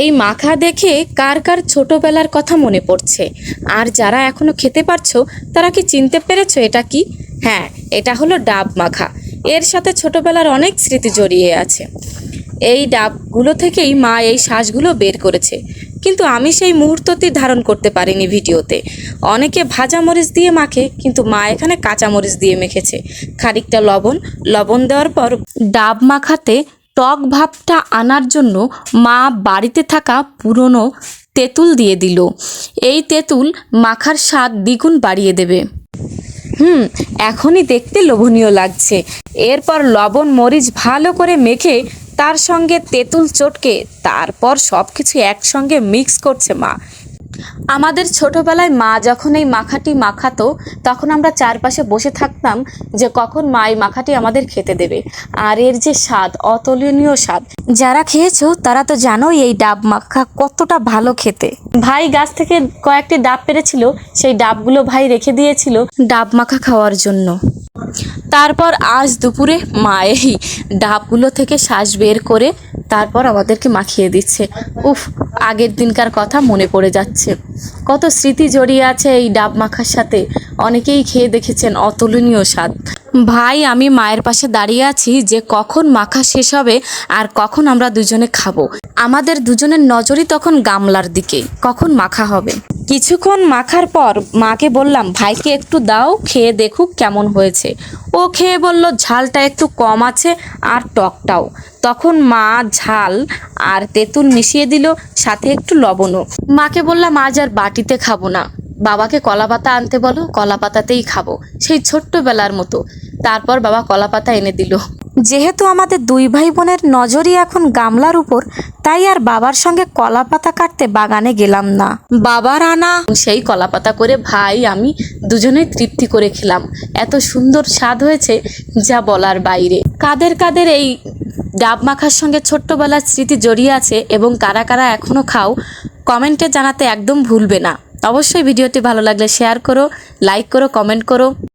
এই মাখা দেখে কার কার ছোটবেলার কথা মনে পড়ছে? আর যারা এখনও খেতে পারছ, তারা কি চিনতে পেরেছ এটা কি? হ্যাঁ এটা হলো ডাব মাখা। এর সাথে ছোটবেলার অনেক স্মৃতি জড়িয়ে আছে। এই ডাবগুলো থেকেই মা এই শ্বাসগুলো বের করেছে। কিন্তু আমি সেই মুহূর্তটি ধারণ করতে পারিনি ভিডিওতে। অনেকে ভাজা মরিচ দিয়ে মাখে, কিন্তু মা এখানে কাঁচা মরিচ দিয়ে মেখেছে। খানিকটা লবণ লবণ দেওয়ার পর ডাব মাখাতে টক ভাবটা আনার জন্য মা বাড়িতে থাকা পুরনো তেঁতুল দিয়ে দিল। এই তেঁতুল মাখার স্বাদ দ্বিগুণ বাড়িয়ে দেবে। হুম, এখনই দেখতে লোভনীয় লাগছে। এরপর লবণ মরিচ ভালো করে মেখে তার সঙ্গে তেঁতুল চটকে তারপর সব কিছু একসঙ্গে মিক্স করছে মা। আমাদের ছোটবেলায় মা যখন এই মাখাটি মাখাতো, তখন আমরা চারপাশে বসে থাকতাম যে কখন মা এই মাখাটি আমাদের খেতে দেবে। আর এর যে স্বাদ, অতুলনীয় স্বাদ, যারা খেয়েছো তারা তো জানোই এই ডাব মাখা কতটা ভালো খেতে। ভাই গাছ থেকে কয়েকটি ডাব পেরেছিল, সেই ডাবগুলো ভাই রেখে দিয়েছিল ডাব মাখা খাওয়ার জন্য। তারপর আজ দুপুরে মা এই ডাবগুলো থেকে শ্বাস বের করে তারপর আমাদেরকে মাখিয়ে দিচ্ছে। উফ আগের দিনকার কথা মনে পড়ে যাচ্ছে। কত স্মৃতি জড়িয়ে আছে এই ডাব মাখার সাথে। অনেকেই খেয়ে দেখেছেন অতুলনীয় স্বাদ। ভাই, আমি মায়ের পাশে দাঁড়িয়ে আছি যে কখন মাখা শেষ হবে আর কখন আমরা দুজনে খাব। আমাদের দুজনের নজরই তখন গামলার দিকে, কখন মাখা হবে। কিছুক্ষণ মাখার পর মাকে বললাম, ভাইকে একটু দাও, খেয়ে দেখুক কেমন হয়েছে। ও খেয়ে বলল, ঝালটা একটু কম আছে আর টকটাও। তখন মা ঝাল আর তেঁতুল মিশিয়ে দিল সাথে একটু লবণও। মাকে বললাম আজ আর বাটিতে খাব না। বাবাকে কলা পাতা আনতে বলো কলা পাতাতেই খাব সেই ছোট্টবেলার মতো। তারপর বাবা কলা পাতা এনে দিল। যেহেতু আমাদের দুই ভাই বোনের নজরই এখন গামলার উপর তাই আর বাবার সঙ্গে কলা পাতা কাটতে বাগানে গেলাম না। বাবার আনা। সেই কলা পাতা করে ভাই আমি দুজনেই তৃপ্তি করে খেলাম। এত সুন্দর স্বাদ হয়েছে যা বলার বাইরে। কাদের কাদের এই ডাব মাখার সঙ্গে ছোট্টবেলার স্মৃতি জড়িয়ে আছে এবং কারা কারা এখনও খাও, কমেন্টে জানাতে একদম ভুলবে না। অবশ্যই ভিডিওটি ভালো লাগলে শেয়ার করো লাইক করো কমেন্ট করো।